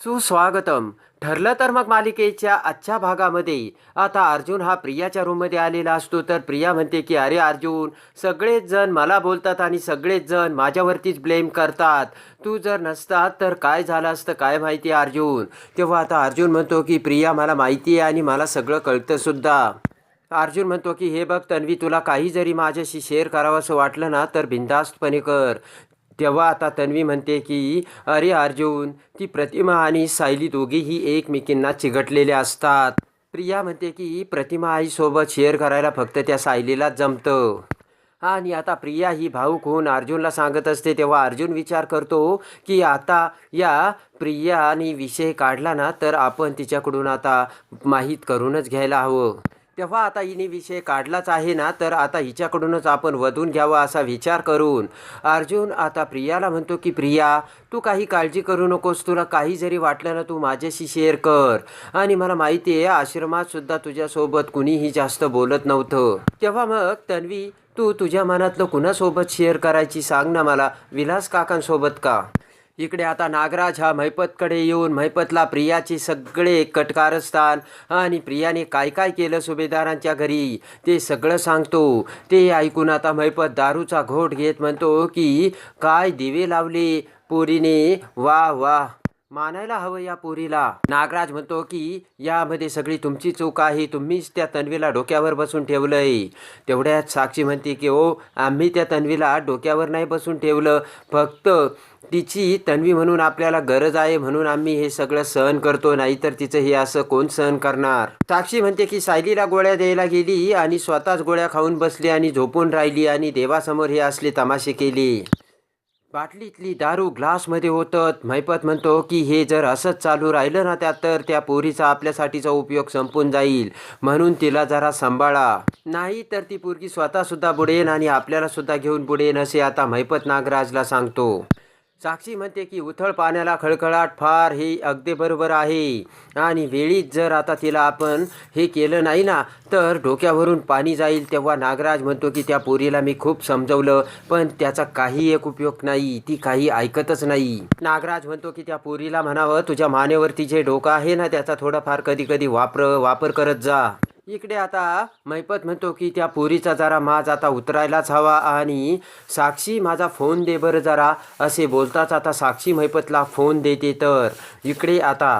सुस्वागतम. ठरलं तर मग मालिकेच्या आजच्या भागामध्ये. आता अर्जुन हा प्रियाच्या रूममध्ये आलेला असतो. तर प्रिया म्हणते की अरे अर्जुन सगळेच जण मला बोलतात आणि सगळेच जण माझ्यावरतीच ब्लेम करतात. तू जर नसतात तर काय झालं असतं काय माहिती अर्जुन? तेव्हा आता अर्जुन म्हणतो की प्रिया मला माहिती आहे आणि मला सगळं कळतं सुद्धा. अर्जुन म्हणतो की हे बघ तन्वी तुला काही जरी माझ्याशी शेअर करावंसं वाटलं ना तर बिंदास्तपणे कर. तेव्हा आता तन्वी म्हणते की अरे अर्जुन ती प्रतिमा आणि सायली दोघीही एकमेकींना चिघटलेल्या असतात. प्रिया म्हणते की प्रतिमा आईसोबत शेअर करायला फक्त त्या सायलीलाच जमतं. आणि आता प्रिया ही भाऊक होऊन अर्जुनला सांगत असते तेव्हा अर्जुन विचार करतो की आता या प्रियाने विषय काढला ना तर आपण तिच्याकडून आता माहीत करूनच घ्यायला हवं. तेव्हा आता हिने विषय काढलाच आहे ना तर आता हिच्याकडूनच आपण वधून घ्यावा असा विचार करून अर्जुन आता प्रियाला म्हणतो की प्रिया तू काही काळजी करू नकोस तुला काही जरी वाटलं ना तू माझ्याशी शेअर कर. आणि मला माहिती आहे आश्रमातसुद्धा तुझ्यासोबत कुणीही जास्त बोलत नव्हतं. तेव्हा मग तन्वी तू तुझ्या मनातलं कुणासोबत शेअर करायची सांग ना मला विलास काकांसोबत का? इकडे आता नागराज हा महिपतकडे येऊन महिपतला प्रियाचे सगळे कटकारस्थान आणि प्रियाने काय काय केलं सुभेदारांच्या घरी? ते सगळं सांगतो. ते ऐकून आता महिपत दारूचा घोट घेत म्हणतो की काय दिवे लावले पोरीने? वा वा. मानायला हवं या पोरीला. नागराज म्हणतो की यामध्ये सगळी तुमची चूक आहे. तुम्हीच त्या तन्वीला डोक्यावर बसून ठेवलंय. तेवढ्यात साक्षी म्हणते की ओ आम्ही त्या तन्वीला डोक्यावर नाही बसून ठेवलं. फक्त तिची तन्वी म्हणून आपल्याला गरज आहे म्हणून आम्ही हे सगळं सहन करतो. नाहीतर तिचं हे असं कोण सहन करणार? साक्षी म्हणते की सायलीला गोळ्या द्यायला गेली आणि स्वतःच गोळ्या खाऊन बसली आणि झोपून राहिली आणि देवासमोर हे असले तमाशे केली. बाटलीतली दारू ग्लासमध्ये होतं मैपत म्हणतो की हे जर असंच चालू राहिलं ना त्यात तर त्या पोरीचा आपल्यासाठीचा उपयोग संपून जाईल. म्हणून तिला जरा सांभाळा. नाही तर ती पोरगी स्वतःसुद्धा बुडेन आणि आपल्यालासुद्धा घेऊन बुडेन असे आता मैपत नागराजला सांगतो. साक्षी म्हणते की उथळ पाण्याला खळखळाट फार हे अगदी बरोबर आहे. आणि वेळीच जर आता तिला आपण हे केलं नाही ना तर डोक्यावरून पाणी जाईल. तेव्हा नागराज म्हणतो की त्या पोरीला मी खूप समजवलं पण त्याचा काही एक उपयोग नाही ती काही ऐकतच नाही. नागराज म्हणतो की त्या पोरीला म्हणावं तुझ्या मानेवरती जे डोकं आहे ना त्याचा थोडाफार कधी कधी वापर वापर करत जा. इकडे आता मैपत म्हणतो की त्या पोरीचा जरा माज आता उतरायलाच हवा आणि साक्षी माझा फोन दे बरं जरा असे बोलताच आता साक्षी मैपतला फोन देते. तर इकडे आता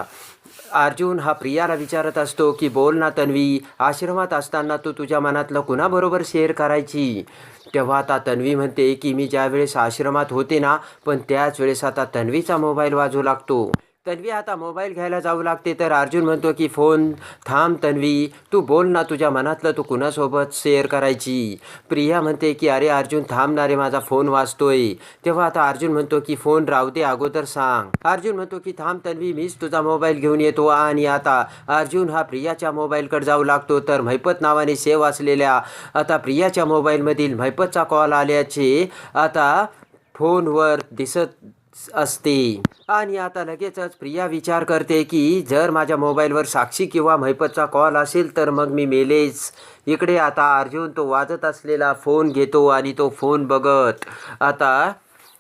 अर्जुन हा प्रियाला विचारत असतो की बोल ना तन्वी आश्रमात असताना तू तुझ्या मनातलं कुणाबरोबर शेअर करायची? तेव्हा आता तन्वी म्हणते की मी ज्यावेळेस आश्रमात होते ना पण त्याच वेळेस आता तन्वीचा मोबाईल वाजू लागतो. तन्वी आता मोबाईल घ्यायला जाऊ लागते. तर अर्जुन म्हणतो की फोन थांब तन्वी तू बोल ना तुझ्या मनातलं तू कुणासोबत शेअर करायची? प्रिया म्हणते की अरे अर्जुन थांब ना रे माझा फोन वाचतोय तेव्हा आता अर्जुन म्हणतो की फोन राहू दे अगोदर सांग. अर्जुन म्हणतो की थांब तन्वी मीच तुझा मोबाईल घेऊन येतो आणि आता अर्जुन हा प्रियाच्या मोबाईलकडे जाऊ लागतो. तर म्हैपत नावाने सेव असलेल्या आता प्रियाच्या मोबाईलमधील म्हैपतचा कॉल आल्याचे आता फोनवर दिसत असते. आणि आता लगेचच प्रिया विचार करते की जर माझ्या मोबाईलवर साक्षी किंवा महिपतचा कॉल असेल तर मग मी मेलेच. इकडे आता अर्जुन तो वाजत असलेला फोन घेतो आणि तो फोन बघत. आता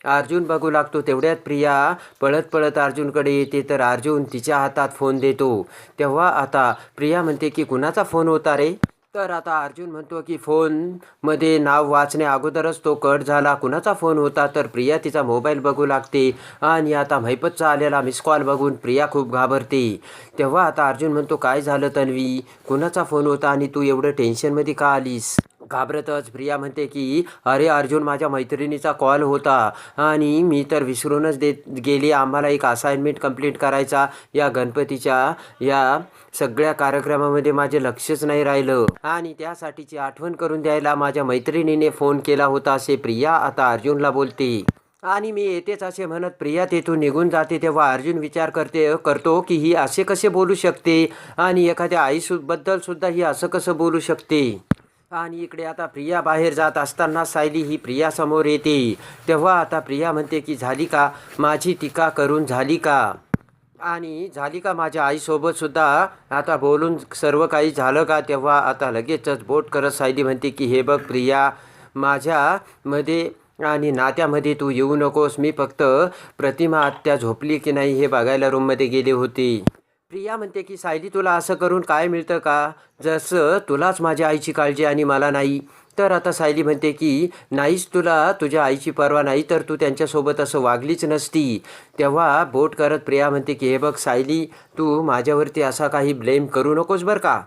अर्जुन बघू लागतो तेवढ्यात प्रिया पळत पळत अर्जुनकडे येते तर अर्जुन तिच्या हातात फोन देतो. तेव्हा आता प्रिया म्हणते की कुणाचा फोन होता रे? तर आता अर्जुन म्हणतो की फोनमध्ये नाव वाचण्या अगोदरच तो कट झाला. कुणाचा फोन होता? तर प्रिया तिचा मोबाईल बघू लागते. आणि आता महिपतचा आलेला मिस कॉल बघून प्रिया खूप घाबरते. तेव्हा आता अर्जुन म्हणतो काय झालं तन्वी? कुणाचा फोन होता आणि तू एवढं टेन्शनमध्ये का आलीस? घाबरतच प्रिया म्हणते की अरे अर्जुन माझ्या मैत्रिणीचा कॉल होता आणि मी तर विसरूनच देत गेली. आम्हाला एक असाइनमेंट कंप्लीट करायचा या गणपतीच्या या सगळ्या कार्यक्रमामध्ये माझे लक्षच नाही राहिलं. आणि त्यासाठीची आठवण करून द्यायला माझ्या मैत्रिणीने फोन केला होता असे प्रिया आता अर्जुनला बोलते. आणि मी येतेच असे म्हणत प्रिया तेथून निघून जाते तेव्हा अर्जुन विचार करते करतो की ही असे कसे बोलू शकते? आणि एखाद्या आईबद्दल सुद्धा ही असं कसं बोलू शकते? आणि इकडे आता प्रिया बाहेर जात असताना सायली ही प्रिया समोर येते. तेव्हा आता प्रिया म्हणते की झाली का? माझी टीका करून झाली का? आणि झाली का माझ्या आईसोबत सुद्धा? आता बोलून सर्व काही झालं का तेव्हा? आता लगेचच बोट करत सायली म्हणते की हे बघ प्रिया माझ्यामध्ये आणि नात्यामध्ये तू येऊ नकोस. मी फक्त प्रतिमा आत्या झोपली की नाही हे बघायला रूममध्ये गेले होते. प्रिया म्हणते की सायली तुला असं करून काय मिळतं का? जसं तुलाच माझ्या आईची काळजी आणि मला नाही. तर आता सायली म्हणते की नाहीच तुला तुझ्या आईची पर्वा नाही तर तू त्यांच्यासोबत असं वागलीच नसती. तेव्हा बोट करत प्रिया म्हणते की हे बघ सायली तू माझ्यावरती असा काही ब्लेम करू नकोस बरं का?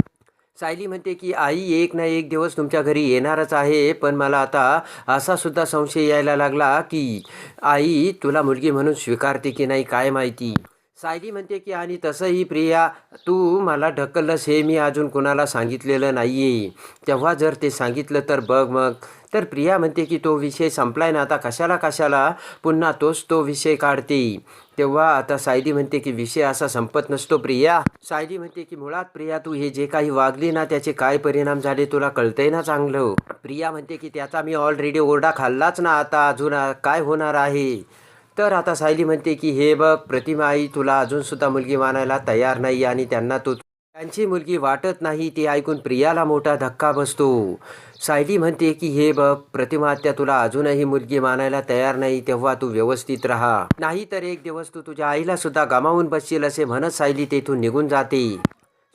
सायली म्हणते की आई एक ना एक दिवस तुमच्या घरी येणारच आहे पण मला आता असा सुद्धा संशय यायला लागला की आई तुला मुलगी म्हणून स्वीकारते की नाही काय माहिती? सायली म्हणते की आणि तसंही प्रिया तू मला ढकललंस हे मी अजून कुणाला सांगितलेलं नाही आहे तेव्हा जर ते सांगितलं तर बघ मग. तर प्रिया म्हणते की तो विषय संपलाय ना आता कशाला कशाला? पुन्हा तोच तो विषय काढते. तेव्हा आता सायली म्हणते की विषय असा संपत नसतो प्रिया. सायली म्हणते की मुळात प्रिया तू हे जे काही वागली ना त्याचे काय परिणाम झाले तुला कळतंय ना चांगलं? प्रिया म्हणते की त्याचा मी ऑलरेडी ओरडा खाल्लाच ना आता अजून काय होणार आहे? तर आता सायली म्हणते की हे बघ प्रतिमा आई तुला अजूनसुद्धा मुलगी मानायला तयार नाही आणि त्यांना तू त्यांची मुलगी वाटत नाही ते ऐकून प्रियाला मोठा धक्का बसतो. सायली म्हणते की हे बघ प्रतिमाहत्या तुला अजूनही मुलगी मानायला तयार नाही तेव्हा तू व्यवस्थित राहा. नाही तर एक दिवस तू तुझ्या आईला सुद्धा गमावून बसशील असे म्हणत सायली तेथून निघून जाते.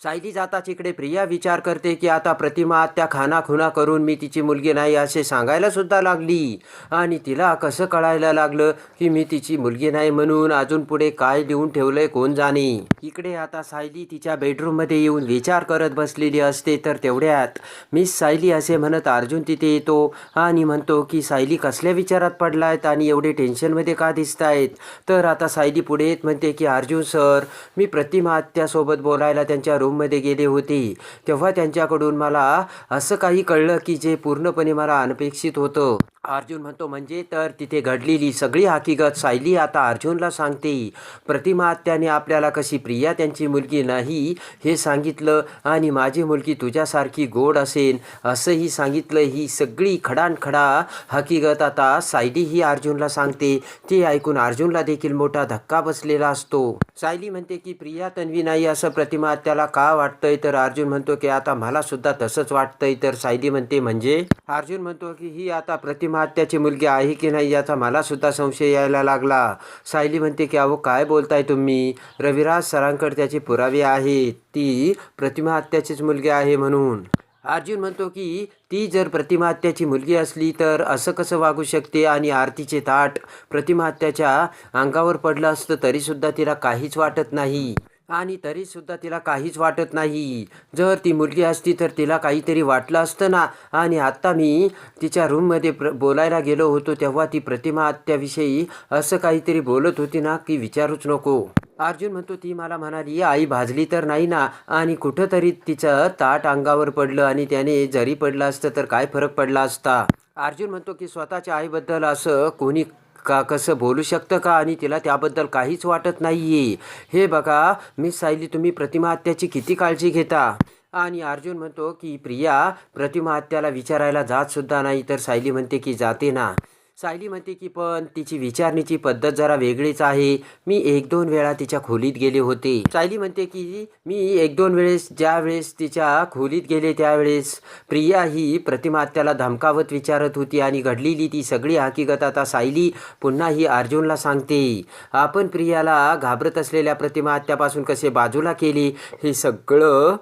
सायली जाताच इकडे प्रिया विचार करते की आता प्रतिमा त्या खाना खुना करून मी तिची मुलगी नाही असे सांगायला सुद्धा लागली. आणि तिला कसं कळायला लागलं की मी तिची मुलगी नाही म्हणून अजून पुढे काय लिहून ठेवलंय कोण जाणे? इकडे आता सायली तिच्या बेडरूममध्ये येऊन विचार करत बसलेली असते तर तेवढ्यात मिस सायली असे म्हणत अर्जुन तिथे येतो आणि म्हणतो की सायली कसल्या विचारात पडलायत आणि एवढे टेन्शनमध्ये का दिसतायत? तर आता सायली पुढे येत म्हणते की अर्जुन सर मी प्रतिमा आत्यासोबत बोलायला त्यांच्या रूममध्ये गेले होते. तेव्हा त्यांच्याकडून मला असं काही कळलं की जे पूर्णपणे मला अनपेक्षित होतं. अर्जुन म्हणतो म्हणजे तर तिथे घडलेली सगळी हकीकत सायली आता अर्जुनला सांगते. प्रतिमा आत्याने आपल्याला कशी प्रिया त्यांची मुलगी नाही हे सांगितलं आणि माझी मुलगी तुझ्यासारखी गोड असेल असंही सांगितलं. ही सगळी खडानखडा हकीकत आता सायली ही अर्जुनला सांगते. ते ऐकून अर्जुनला देखील मोठा धक्का बसलेला असतो. सायली म्हणते की प्रिया तन्वी नाही असं प्रतिमा आत्याला का वाटतंय? तर अर्जुन म्हणतो की आता मला सुद्धा तसंच वाटतंय. तर सायली म्हणते म्हणजे? अर्जुन म्हणतो की ही आता प्रतिमाहत्याची मुलगी आहे की नाही याचा मला सुद्धा संशय यायला लागला. सायली म्हणते की अहो काय बोलताय तुम्ही? रविराज सरांकडे त्याचे पुरावे आहेत. ती प्रतिमाहत्याचीच मुलगी आहे म्हणून. अर्जुन म्हणतो की ती जर प्रतिमाहत्याची मुलगी असली तर असं कसं वागू शकते? आणि आरतीचे ताट प्रतिमाहत्याच्या अंगावर पडलं असतं तरीसुद्धा तिला काहीच वाटत नाही. आणि तरीसुद्धा तिला काहीच वाटत नाही. जर ती मुलगी असती तर तिला काहीतरी वाटलं असतं ना. आणि आत्ता मी तिच्या रूममध्ये प्र बोलायला गेलो होतो तेव्हा ती प्रतिमा आत्याविषयी असं काहीतरी बोलत होती ना की विचारूच नको. अर्जुन म्हणतो ती मला म्हणाली आई भाजली तर नाही ना. आणि कुठंतरी तिचं ताट अंगावर पडलं आणि त्याने जरी पडलं असतं तर काय फरक पडला असता? अर्जुन म्हणतो की स्वतःच्या आईबद्दल असं कोणी का कसं बोलू शकतं का? आणि तिला त्याबद्दल काहीच वाटत नाहीये. हे बघा मी सायली तुम्ही प्रतिमा हत्याची किती काळजी घेता? आणि अर्जुन म्हणतो की प्रिया प्रतिमा हत्याला विचारायला जात सुद्धा नाही. तर सायली म्हणते की जाते ना. सायली म्हणते की पण तिची विचारणीची पद्धत जरा वेगळीच आहे. मी एक दोन वेळा तिच्या खोलीत गेले होते. सायली म्हणते की मी एक दोन वेळेस ज्या वेळेस तिच्या खोलीत गेले त्यावेळेस प्रिया ही प्रतिमात्याला धमकावत विचारत होती आणि घडलेली ती सगळी हकीकत आता सायली पुन्हा ही अर्जुनला सांगते. आपण प्रियाला घाबरत असलेल्या प्रतिमात्यापासून कसे बाजूला केले? हे सगळं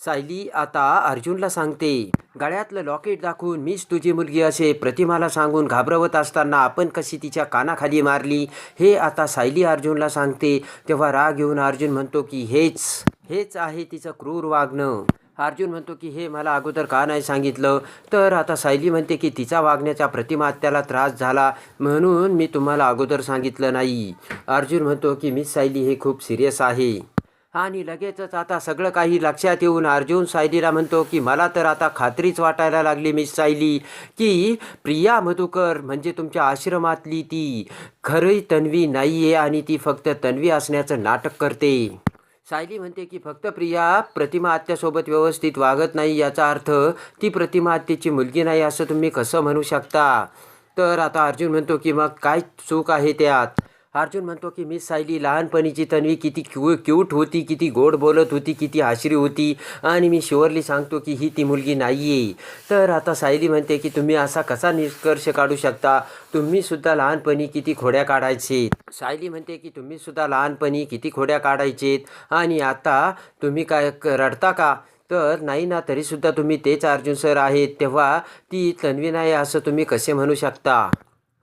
सायली आता अर्जुनला सांगते गळ्यातलं लॉकेट दाखवून मीच तुझी मुलगी असे प्रतिमाला सांगून घाबरवत असताना आपण कशी तिच्या कानाखाली मारली हे आता सायली अर्जुनला सांगते. तेव्हा राग येऊन अर्जुन म्हणतो की हेच हेच आहे तिचं क्रूर वागणं. अर्जुन म्हणतो की हे मला अगोदर का नाही सांगितलं? तर आता सायली म्हणते की तिचा वागण्याचा प्रतिमा त्याला त्रास झाला म्हणून मी तुम्हाला अगोदर सांगितलं नाही. अर्जुन म्हणतो की मिस सायली हे खूप सिरियस आहे. आणि लगेचच आता सगळं काही लक्षात येऊन अर्जुन सायलीला म्हणतो की मला तर आता खात्रीच वाटायला लागली मिस सायली की प्रिया मधुकर म्हणजे तुमच्या आश्रमातली ती. खरी तन्वी नाही आहे आणि ती फक्त तन्वी असण्याचं नाटक करते. सायली म्हणते की फक्त प्रिया प्रतिमा आत्यासोबत व्यवस्थित वागत नाही याचा अर्थ ती प्रतिमा आत्याची मुलगी नाही असं तुम्ही कसं म्हणू शकता? तर आता अर्जुन म्हणतो की मग काय चूक आहे त्यात? अर्जुन म्हणतो की मी सायली लहानपणीची तन्वी किती क्यू क्यूट होती किती गोड बोलत होती किती आश्री होती आणि मी शुअरली सांगतो की ही ती मुलगी नाही आहे तर आता सायली म्हणते की तुम्ही असा कसा निष्कर्ष काढू शकता? तुम्हीसुद्धा लहानपणी किती खोड्या काढायचे सायली म्हणते की तुम्हीसुद्धा लहानपणी किती खोड्या काढायचेत? आणि आता तुम्ही काय रडता का? तर नाही ना तरीसुद्धा तुम्ही तेच अर्जुन सर आहेत तेव्हा ती तन्वी नाही असं तुम्ही कसे म्हणू शकता?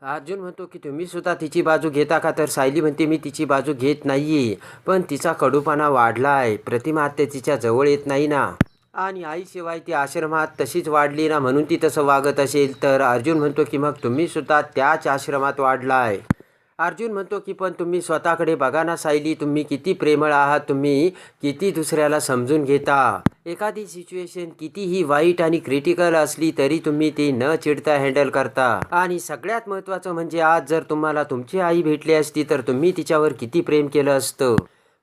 अर्जुन म्हणतो की तुम्ही सुद्धा तिची बाजू घेता का? तर सायली म्हणते मी तिची बाजू घेत नाहीये पण तिचा कडूपणा आहे प्रतिमा आत्या तिच्या जवळ येत नाही ना. आणि आईशिवाय ती आश्रमात तशीच वाढली ना म्हणून ती तसं वागत असेल. तर अर्जुन म्हणतो की मग तुम्ही सुद्धा त्याच आश्रमात वाढला आहे अर्जुन म्हणतो की पण तुम्ही स्वतःकडे बघा ना सायली तुम्ही किती प्रेमळ आहात तुम्ही किती दुसऱ्याला समजून घेता. एखादी सिच्युएशन कितीही वाईट आणि क्रिटिकल असली तरी तुम्ही ती न चिडता हँडल करता. आणि सगळ्यात महत्त्वाचं म्हणजे आज जर तुम्हाला तुमची आई भेटली असती तर तुम्ही तिच्यावर किती प्रेम केलं असतं?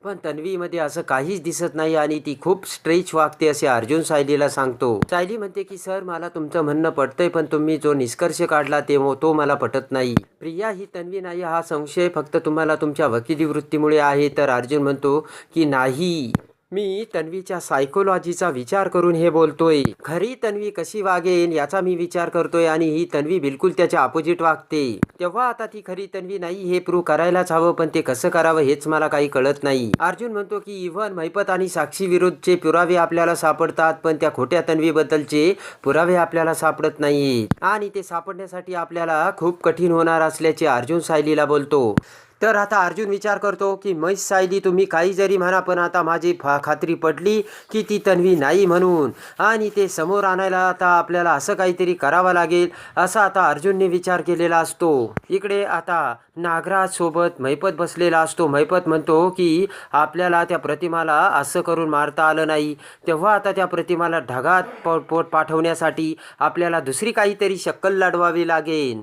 पण तन्वीमध्ये असं काहीच दिसत नाही आणि ती खूप स्ट्रेच वागते असे अर्जुन सायलीला सांगतो. सायली म्हणते की सर मला तुमचं म्हणणं पटतंय पण तुम्ही जो निष्कर्ष काढला ते तो मला पटत नाही. प्रिया ही तन्वी नाही हा संशय फक्त तुम्हाला तुमच्या वकिली वृत्तीमुळे आहे. तर अर्जुन म्हणतो की नाही. मी तन्वीच्या सायकोलॉजीचा विचार करून हे बोलतोय. खरी तन्वी कशी वागेन याचा मी विचार करतोय आणि ही तन्वी बिलकुल त्याच्या अपोजिट वागते. तेव्हा आता ती खरी तन्वी नाही हे प्रूव्ह करायलाच हवं पण ते कसं करावं हेच मला काही कळत नाही. अर्जुन म्हणतो की इव्हन मैपत आणि साक्षी विरुद्धचे पुरावे आपल्याला सापडतात पण त्या खोट्या तन्वीबद्दलचे पुरावे आपल्याला सापडत नाही आणि ते सापडण्यासाठी आपल्याला खूप कठीण होणार असल्याचे अर्जुन सायलीला बोलतो. तर आता अर्जुन विचार करतो की मैस सायली तुम्ही काही जरी म्हणा पण आता माझी फा खात्री पडली की ती तन्वी नाही म्हणून. आणि ते समोर आणायला आता आपल्याला असं काहीतरी करावं लागेल असा आता अर्जुनने विचार केलेला असतो. इकडे आता नागराजसोबत मैपत बसलेला असतो. मैपत म्हणतो की आपल्याला त्या प्रतिमाला असं करून मारता आलं नाही. तेव्हा आता त्या प्रतिमाला ढगात पोट पाठवण्यासाठी आपल्याला दुसरी काहीतरी शक्कल लढवावी लागेल.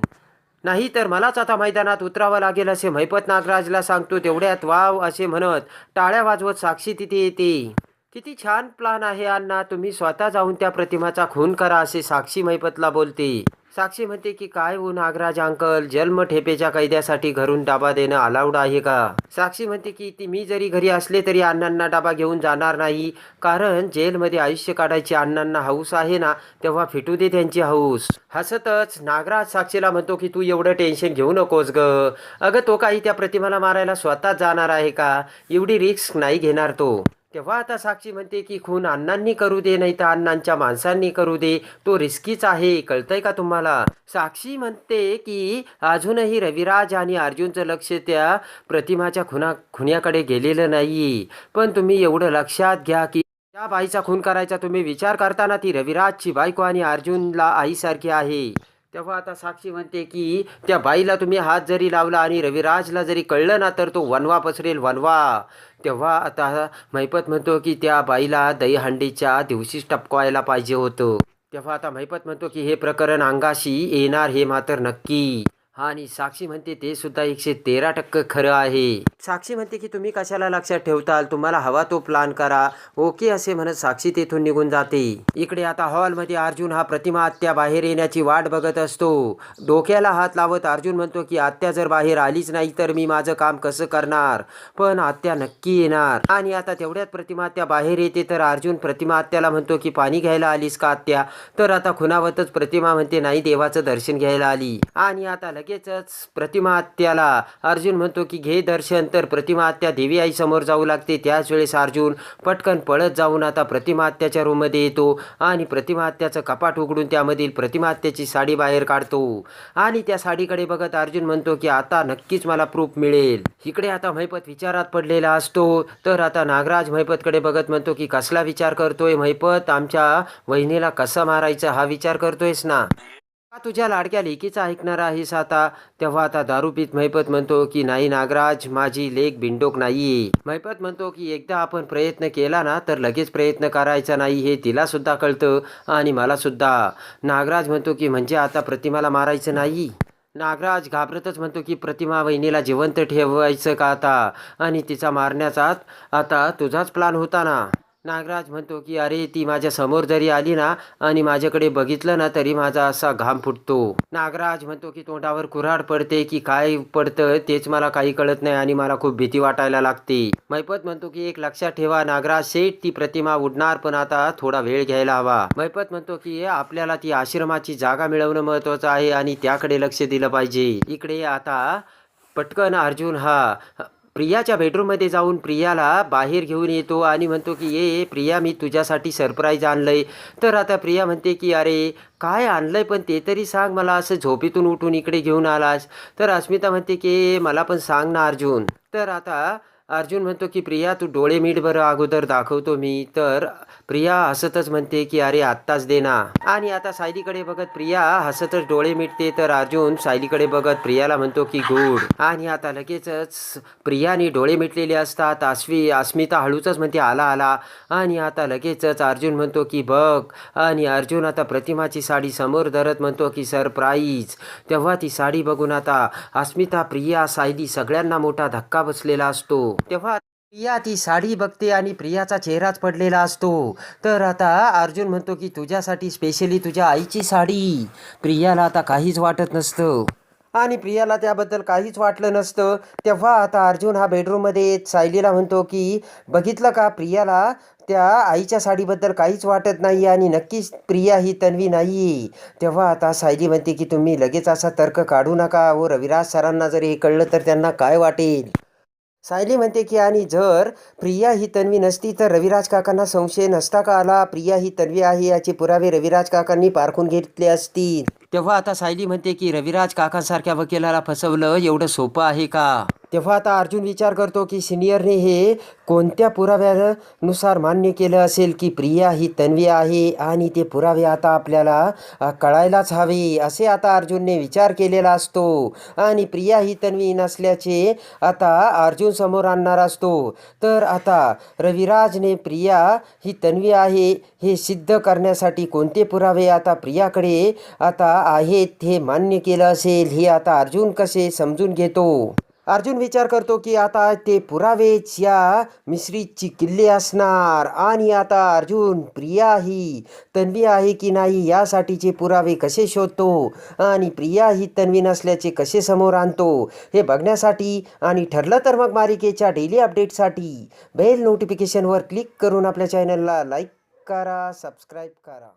नाही तर मलाच आता मैदानात उतरावं लागेल असे मैपत नागराजला सांगतो तेवढ्यात वाव असे म्हणत टाळ्या वाजवत साक्षी तिथे येते. किती छान प्लान आहे अण्णा तुम्ही स्वतः जाऊन त्या प्रतिमाचा खून करा असे साक्षी मैपतला बोलते. साक्षी म्हणते की काय हो नागराज अंकल? जन्म ठेपेच्या कैद्यासाठी घरून डाबा देणं अलाउड आहे का? साक्षी म्हणते की ती मी जरी घरी असले तरी अण्णांना डाबा घेऊन जाणार नाही. कारण जेलमध्ये आयुष्य काढायची अण्णांना हौस आहे ना तेव्हा फिटू दे त्यांची हौस. हसतच नागराज साक्षीला म्हणतो की तू एवढं टेन्शन घेऊ नकोस ग. अगं तो काही त्या प्रतिमाला मारायला स्वतःच जाणार आहे का? एवढी रिस्क नाही घेणार तो. तेव्हा आता साक्षी म्हणते की खून अण्णांनी करू दे नाही तर अण्णांच्या माणसांनी करू दे. तो रिस्कीच आहे. कळतंय का तुम्हाला? साक्षी म्हणते की अजूनही रविराज आणि अर्जुनचं लक्ष त्या प्रतिमाच्या खुना खुन्याकडे गेलेलं नाही पण तुम्ही एवढं लक्षात घ्या की त्या बाईचा खून करायचा तुम्ही विचार करताना ती रविराजची बायको आणि अर्जुनला आईसारखी आहे. तेव्हा आता साक्षी म्हणते की त्या बाईला तुम्ही हात जरी लावला आणि रविराजला जरी कळलं ना तर तो वनवा पसरेल वनवा. तेव्हा आता महिपत म्हणतो की त्या बाईला दहीहंडीच्या दिवशीच टपकवायला पाहिजे होतं. तेव्हा आता मैपत म्हणतो की हे प्रकरण अंगाशी येणार हे मात्र नक्की. आणि साक्षी म्हणते ते सुद्धा एकशे तेरा टक्के खरं आहे. साक्षी म्हणते की तुम्ही कशाला लक्षात ठेवताल? तुम्हाला हवा तो प्लान करा. ओके असे म्हणत साक्षी तेथून निघून जाते. इकडे आता हॉलमध्ये अर्जुन हा प्रतिमा आत्या बाहेर येण्याची वाट बघत असतो. डोक्याला हात लावत अर्जुन म्हणतो की आत्या जर बाहेर आलीच नाही तर मी माझं काम कसं करणार? पण आत्या नक्की येणार. आणि आता तेवढ्यात प्रतिमा आत्या बाहेर येते तर अर्जुन प्रतिमा आत्याला म्हणतो की पाणी घ्यायला आलीस का आत्या? तर आता खुनावतच प्रतिमा म्हणते नाही देवाचं दर्शन घ्यायला आली. आणि आता लगेचच प्रतिमा आत्याला अर्जुन म्हणतो की घे दर्शन. तर प्रतिमा आत्या देवी आईसमोर जाऊ लागते. त्याच वेळेस अर्जुन पटकन पळत जाऊन आता प्रतिमा आत्याच्या रूममध्ये येतो आणि प्रतिमा आत्याचं कपाट उघडून त्यामधील प्रतिमा आत्याची साडी बाहेर काढतो. आणि त्या साडीकडे बघत अर्जुन म्हणतो की आता नक्कीच मला प्रूफ मिळेल. इकडे आता महिपत विचारात पडलेला असतो. तर आता नागराज महिपतकडे बघत म्हणतो की कसला विचार करतोय महिपत? आमच्या वहिनीला कसं मारायचं हा विचार करतोयस ना? तुझ्या लाडक्या लेकीचा ऐकणार आहेस आता? तेव्हा आता दारू पीत महिपत म्हणतो की नाही नागराज माझी लेख बिंडोक नाहीये. महिपत म्हणतो की एकदा आपण प्रयत्न केला ना तर लगेच प्रयत्न करायचा नाही हे तिला सुद्धा कळतं आणि मला सुद्धा. नागराज म्हणतो की म्हणजे आता प्रतिमाला मारायचं नाही? नागराज घाबरतच म्हणतो की प्रतिमा वहिनीला जिवंत ठेवायचं का आता? आणि तिचा मारण्याचा आता तुझाच प्लान होता ना? नागराज म्हणतो की अरे ती माझ्यासमोर जरी आली ना आणि माझ्याकडे बघितलं ना तरी माझा असा घाम फुटतो. नागराज म्हणतो की तोंडावर कुऱ्हाड पडते की काय पडतं तेच मला काही कळत नाही आणि मला खूप भीती वाटायला लागते. मैपत म्हणतो की एक लक्षात ठेवा नागराज शेठ ती प्रतिमा उडणार पण आता थोडा वेळ घ्यायला हवा. मैपत म्हणतो की आपल्याला ती आश्रमाची जागा मिळवणं महत्वाचं आहे आणि त्याकडे लक्ष दिलं पाहिजे. इकडे आता पटकन अर्जुन हा प्रियाच्या बेडरूममध्ये जाऊन प्रियाला बाहेर घेऊन येतो आणि म्हणतो की ये प्रिया मी तुझ्यासाठी सरप्राईज आणलंय. तर आता प्रिया म्हणते की अरे काय आणलंय पण ते तरी सांग मला असं झोपेतून उठून इकडे घेऊन आलास. तर अस्मिता म्हणते की मला पण सांग ना अर्जुन. तर आता अर्जुन म्हणतो की प्रिया तू डोळे मीठ बरं अगोदर दाखवतो मी तर प्रिया हसतच म्हणते की अरे आत्ताच दे ना. आणि आता सायलीकडे बघत प्रिया हसतच डोळे मिटते तर अर्जुन सायलीकडे बघत प्रियाला म्हणतो की गुड आणि आता लगेचच प्रियाने डोळे मिटलेले असतात. आश्वी अस्मिता हळूचच म्हणते आला आला. आणि आता लगेचच अर्जुन म्हणतो की बघ. आणि अर्जुन आता प्रतिमाची साडी समोर धरत म्हणतो की सरप्राईज. तेव्हा ती साडी बघून आता अस्मिता प्रिया सायली सगळ्यांना मोठा धक्का बसलेला असतो. तेव्हा प्रिया ती साडी बघते आणि प्रियाचा चेहराच पडलेला असतो. तर आता अर्जुन म्हणतो की तुझ्यासाठी स्पेशली तुझ्या आईची साडी. प्रियाला आता काहीच वाटत नसतं. आणि प्रियाला त्याबद्दल काहीच वाटलं नसतं. तेव्हा आता अर्जुन हा बेडरूममध्ये येत सायलीला म्हणतो की बघितलं का प्रियाला? त्या आईच्या साडीबद्दल काहीच वाटत नाही आणि नक्कीच प्रिया ही तन्वी नाही तेव्हा आता सायली म्हणते की तुम्ही लगेच असा तर्क काढू नका. व रविराज सरांना जर हे कळलं तर त्यांना काय वाटेल? सायली म्हणते की आणि जर प्रिया ही तन्वी नसती तर रविराज काकांना संशय नसता का आला? प्रिया ही तन्वी आहे याचे पुरावे रविराज काकांनी पारखून घेतले असतील. तेव्हा आता सायली म्हणते की रविराज काकांसारख्या वकिलाला फसवलं एवढं सोपं आहे का? तेव्हा आता अर्जुन विचार करतो की सिनियरने हे कोणत्या पुराव्यानुसार मान्य केलं असेल की प्रिया ही तन्वी आहे आणि ते पुरावे आता आपल्याला कळायलाच हवे? असे आता अर्जुनने विचार केलेला असतो. आणि प्रिया ही तन्वी नसल्याचे आता अर्जुन समोर आणणार असतो. तर आता रविराजने प्रिया ही तन्वी आहे हे सिद्ध करण्यासाठी कोणते पुरावे आता प्रियाकडे आता आहेत हे मान्य केलं असेल हे आता अर्जुन कसे समजून घेतो? अर्जुन विचार करतो की आता ते पुरावेच या मिश्रीची किल्ले असणार. आणि आता अर्जुन प्रिया ही तन्वी आहे की नाही यासाठीचे पुरावे कसे शोधतो? आणि प्रिया ही तन्वी नसल्याचे कसे समोर आणतो? हे बघण्यासाठी आणि ठरलं तर मग मालिकेच्या डेली अपडेटसाठी बेल नोटिफिकेशनवर क्लिक करून आपल्या चॅनलला लाईक करा सबस्क्राईब करा.